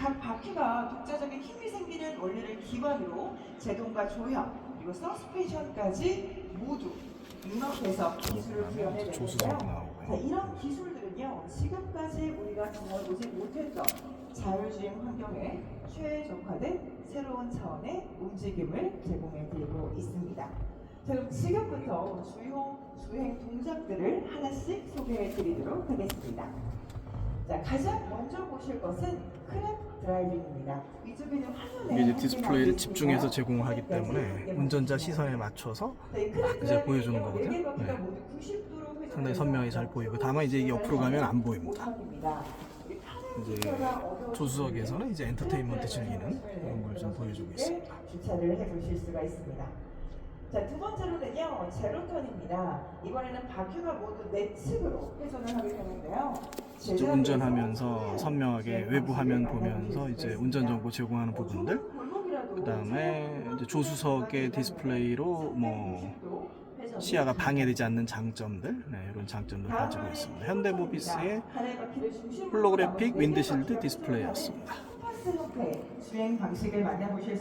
각 바퀴가 독자적인 힘이 생기는 원리를 기반으로 제동과 조형 그리고 서스펜션까지 모두 융합해서 기술을. 자, 이런 기술들은요 지금까지 우리가 보지 못했던 자율주행 환경에 최적화된 새로운 차원의 움직임을 제공해드리고 있습니다. 자, 그럼 지금부터 주요 주행 동작들을 하나씩 소개해드리도록 하겠습니다. 자, 가장 먼저 보실 것은 크랩 드라이빙입니다. 이게 이제 디스플레이를 집중해서 있습니다. 제공을 하기 때문에 운전자 시선에 맞춰서 네, 크랩 이제 보여주는 거거든요. 네. 모두 90도로 회전해서 상당히 선명히 잘 보이고 다만 이제 이 옆으로 가면 안 보입니다. 이제 조수석에서는 이제 엔터테인먼트 즐기는 그런 걸 좀 보여주고 있습니다. 주차를 해보실 수가 있습니다. 자, 두 번째로는요, 제로턴입니다. 이번에는 바퀴가 모두 내측으로 회전을 하게 되는데요. 이제 운전하면서 선명하게 외부 화면 보면서 이제 운전 정보 제공하는 부분들 그다음에 이제 조수석의 디스플레이로 뭐 시야가 방해되지 않는 장점들 네, 이런 장점들 가지고 있습니다. 현대모비스의 홀로그래픽 윈드실드 디스플레이였습니다. 주행 방식을 만나보실 수